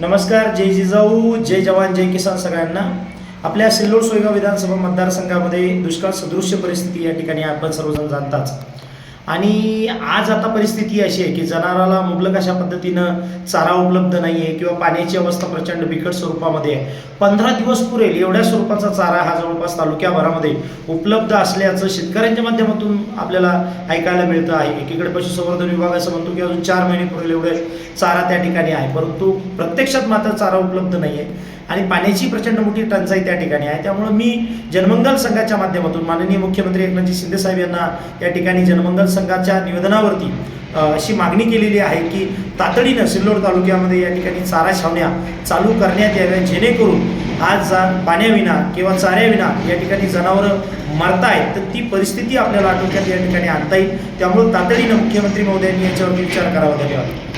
नमस्कार जय जिजाऊ जय जवान जय किसान सगळ्यांना. आपल्या सिल्लोड सोयगाव विधानसभा मतदारसंघामध्ये दुष्काळ सदृश्य परिस्थिती या ठिकाणी आपण सर्वजण जाणताच. आणि आज आता परिस्थिती अशी आहे की जनावराला मुबलक अशा पद्धतीनं चारा उपलब्ध नाही आहे किंवा पाण्याची अवस्था प्रचंड बिकट स्वरूपामध्ये आहे. पंधरा दिवस पुरेल एवढ्या स्वरूपाचा चारा हा जवळपास तालुक्याभरामध्ये उपलब्ध असल्याचं शेतकऱ्यांच्या माध्यमातून आपल्याला ऐकायला मिळतं आहे. एकीकडे पशुसंवर्धन विभाग असं म्हणतो की अजून चार महिने पुरेल एवढे चारा त्या ठिकाणी आहे. परंतु प्रत्यक्षात मात्र चारा उपलब्ध नाही आहे आणि पाण्याची प्रचंड मोठी टंचाई त्या ठिकाणी आहे. त्यामुळं मी जनमंगल संघाच्या माध्यमातून माननीय मुख्यमंत्री एकनाथजी शिंदे साहेब यांना या ठिकाणी जनमंगल संघाच्या निवेदनावरती अशी मागणी केलेली आहे की तातडीनं सिल्लोड तालुक्यामध्ये या ठिकाणी चारा छावण्या चालू करण्यात याव्या जेणेकरून आज जा पाण्याविना किंवा चाऱ्याविना या ठिकाणी जनावरं मरतायत तर ती परिस्थिती आपल्याला आटोक्यात या ठिकाणी आणता येईल. त्यामुळे तातडीनं मुख्यमंत्री महोदयांनी याच्यावरती विचार करावा. धन्यवाद.